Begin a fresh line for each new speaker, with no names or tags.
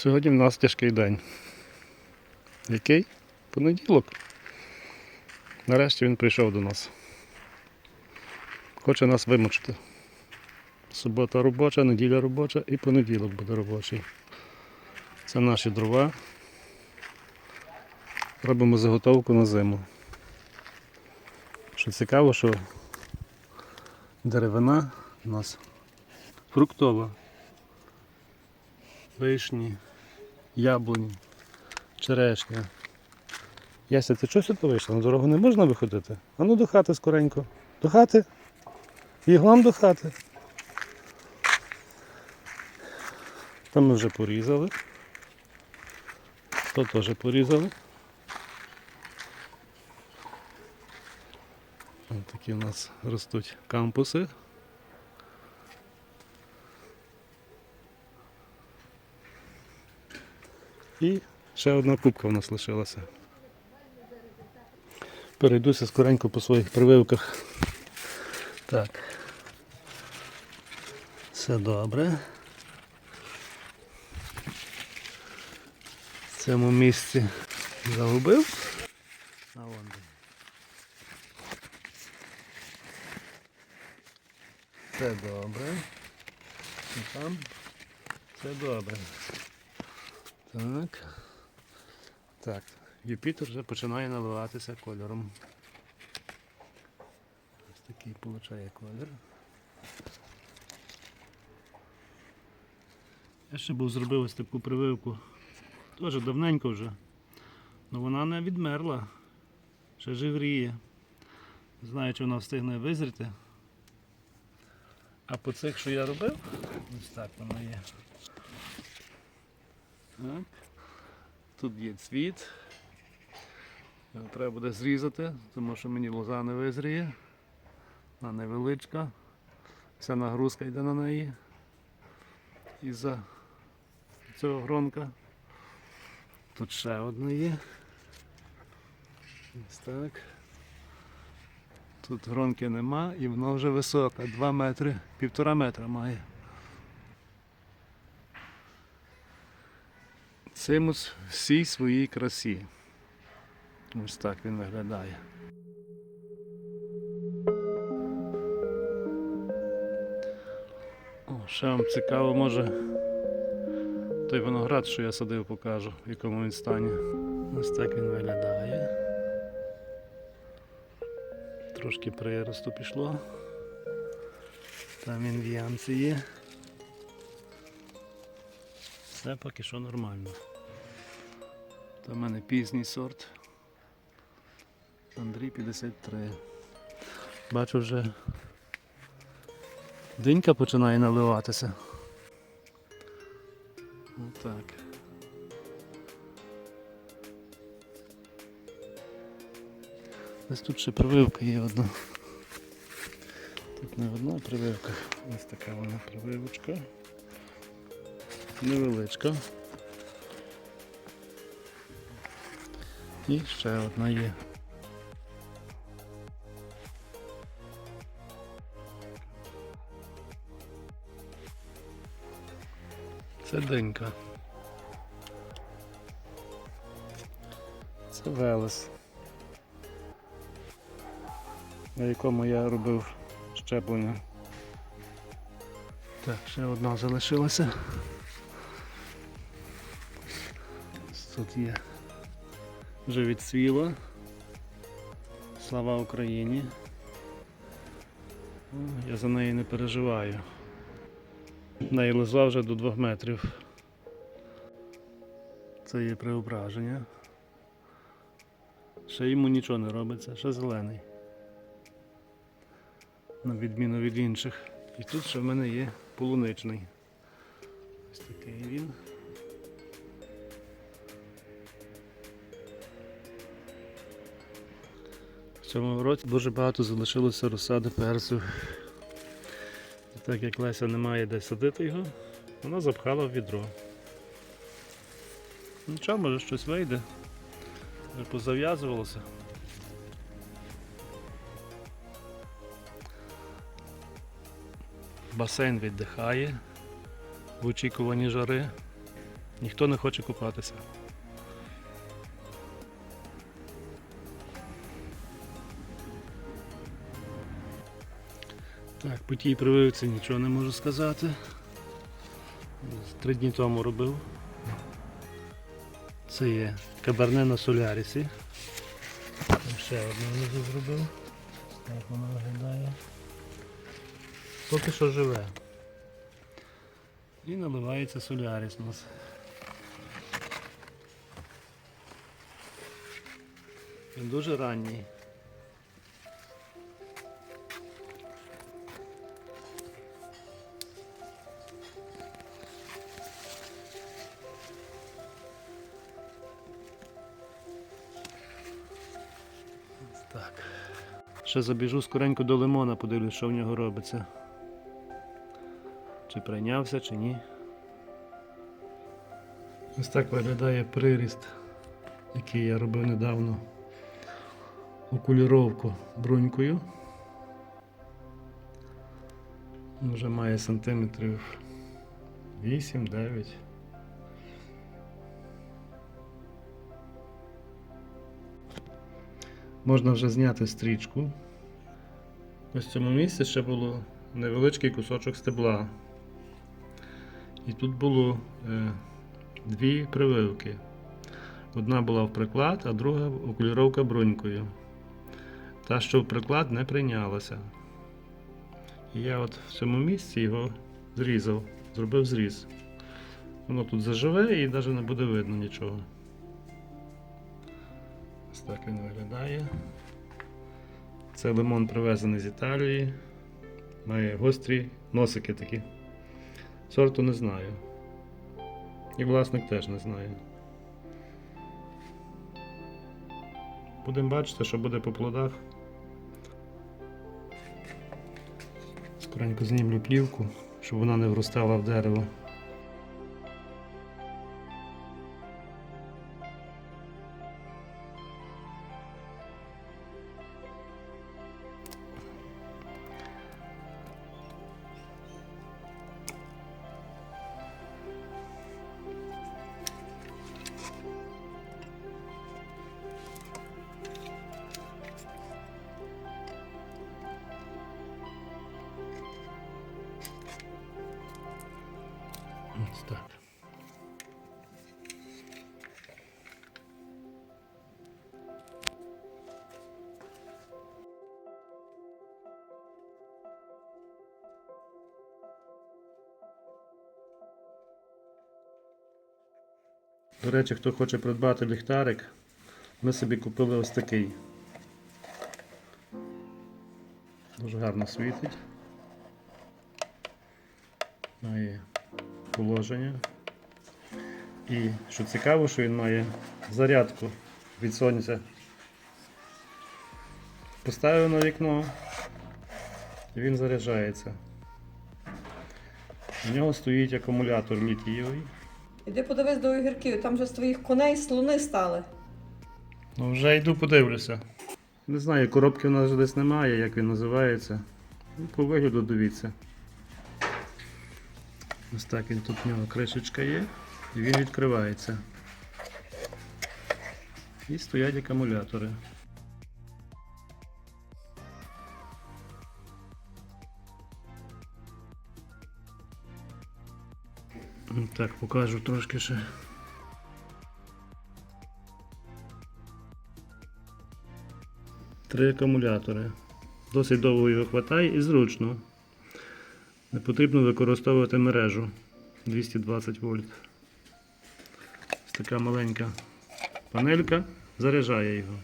Сьогодні в нас тяжкий день. Який? Понеділок. Нарешті він прийшов до нас. Хоче нас вимучити. Субота робоча, неділя робоча і понеділок буде робочий. Це наші дрова. Робимо заготовку на зиму. Що цікаво, що деревина у нас фруктова. Вишні, яблуні, черешня. Яся, ти чого сюди вийшла? На дорогу не можна виходити? А ну до хати скоренько. До хати. Бігом до хати. Там ми вже порізали. То теж порізали. Ось такі у нас ростуть кампуси. І ще одна кубка у нас лишилася. Перейдуся скоренько по своїх прививках. Так. Все добре. В цьому місці загубив. А вон. Все добре. І там все добре. Так. Так. Юпітер вже починає наливатися кольором. Ось такий получає колір. Я ще був зробив ось таку прививку. Теж давненько вже. Ну вона не відмерла. Ще живріє. Знаю, чи вона встигне визріти. А по цих, що я робив, ось так воно є. Тут є цвіт. Його треба буде зрізати, тому що мені лоза не визріє. Вона невеличка. Вся нагрузка йде на неї. Із-за цього гронка. Тут ще одна є. Ось так. Тут гронки нема і вона вже висока, 2 метри, півтора метра має. Цимус всій своїй красі. Ось так він виглядає. О, ще вам цікаво, може той виноград, що я садив, покажу, в якому він стані. Ось так він виглядає. Трошки приросту пішло. Там він в ямці є. Все поки що нормально. Це в мене пізній сорт. Андрій 53. Бачу вже динька починає наливатися. Отак. Ось тут ще прививка є одна. Тут не одна прививка. Ось така вона прививочка. Невеличка. І ще одна є. Це динька. Це велес, на якому я робив щеплення. Так, ще одна залишилася. Тут є вже відсвіла. Слава Україні. Я за неї не переживаю. Неї лоза вже до 2 метрів. Це є преображення. Ще йому нічого не робиться, ще зелений. На відміну від інших. І тут ще в мене є полуничний. Ось такий він. Цьому році дуже багато залишилося розсади перцю. І так як Леся не має де садити його, вона запхала в відро. Нічого, може щось вийде. Вже позав'язувалося. Басейн віддихає в очікуванні жари. ніхто не хоче купатися. Так, по тій прививці нічого не можу сказати. Три дні тому робив. Це є каберне на солярісі. Ще одне внизу зробив. Так воно виглядає. Поки що живе. І наливається соляріс у нас. Він дуже ранній. Так. Ще забіжу скоренько до лимона, подивлюсь, що в нього робиться. Чи прийнявся, чи ні. Ось так виглядає приріст, який я робив недавно. Окуліровку брунькою. Вже має сантиметрів 8-9. Можна вже зняти стрічку. Ось в цьому місці ще було невеличкий кусочок стебла. І тут було е, дві прививки. Одна була в приклад, а друга окуліровка брунькою. Та, що в приклад не прийнялася. І я от в цьому місці його зрізав, зробив зріз. Воно тут заживе і навіть не буде видно нічого. Ось так він виглядає. Це лимон привезений з Італії. Має гострі носики такі. Сорту не знаю. І власник теж не знає. Будемо бачити, що буде по плодах. Скоренько знімлю плівку, щоб вона не вростала в дерево. До речі, хто хоче придбати ліхтарик, ми собі купили ось такий. Дуже гарно світить. Має положення. І що цікаво, що він має зарядку від сонця. Поставив на вікно і він заряджається. У нього стоїть акумулятор літієвий.
Іди подивись до огірків, там вже з твоїх коней слони стали.
Ну вже йду подивлюся. Не знаю, коробки в нас вже десь немає, як він називається. Ну, по вигляду дивіться. Ось так він тут в нього кришечка є і він відкривається. І стоять акумулятори. Так, покажу трошки ще. Три акумулятори. Досить довго його вистачає і зручно. Не потрібно використовувати мережу 220 вольт. Ось така маленька панелька заряджає його.